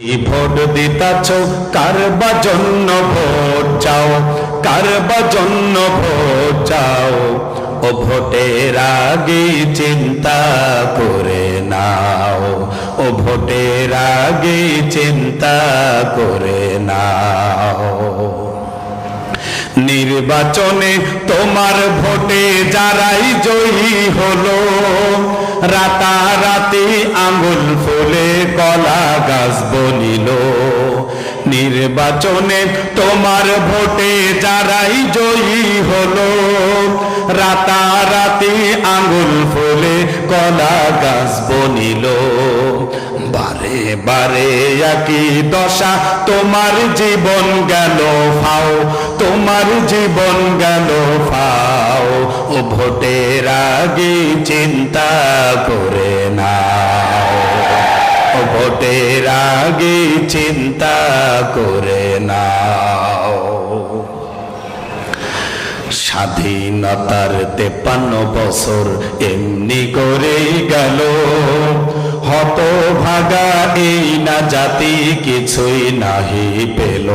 Vote দিতাছ? কার বা জন্য vote চাও? কার বা জন্য ভোট চাও? ও ভোটের আগে চিন্তা করে নাও। ও ভোটের আগে চিন্তা করে নাও। নির্বাচনে তোমার ভোটে যারাই জয়ী হলো, রাতারাতি আঙুল ফুলে কলা গাছ বলিল, নির্বাচনে তোমার ভোটে যারাই জয়ী হলো, রাতারাতি আঙুল ফুলে কলা গাছ বনিল। বারে বারে একই দশা, তোমার জীবন গেল ফাও, তোমার জীবন গেল ফাও। ও ভোটের আগে চিন্তা করে নাও। ও ভোটের আগে চিন্তা করে নাও। স্বাধীনতার তেপান্ন বছর এমনি করে গেল। হত ভাগা এই না জাতি কিছুই নাহি পেল।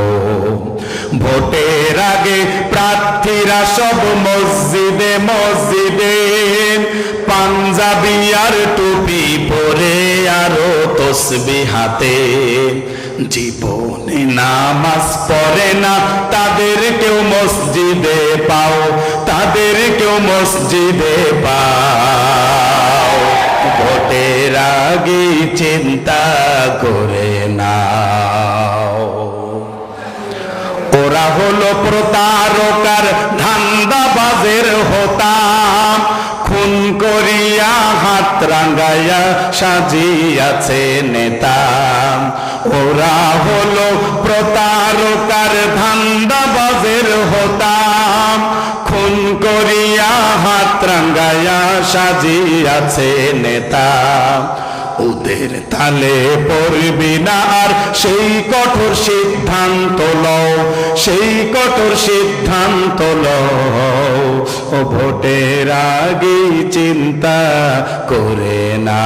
ভোটের আগে প্রার্থীরা সব মসজিদে মসজিদে, পাঞ্জাবি আর টুপি তসবি হাতে। জীবনে নামাজ পড়ে না, তাদের কেউ মসজিদে পাও, তাদের কেউ মসজিদে পাও। ভোটের আগে চিন্তা করে নাও। ওরা হলো প্রতারকার ধান্দাবাজের রাঙ্গাইয়া সাজিয়াছে নেতা। ওরা হলো প্রতারকার ধান্দাবাজের হতাম খুন করিয়া হাত রাঙ্গাইয়া সাজিয়াছে নেতা। ওদের তালে পড়বি না আর সেই কঠোর সিদ্ধান্ত লও, সেই কঠোর সিদ্ধান্ত লও। ভোটের আগেই চিন্তা করে না।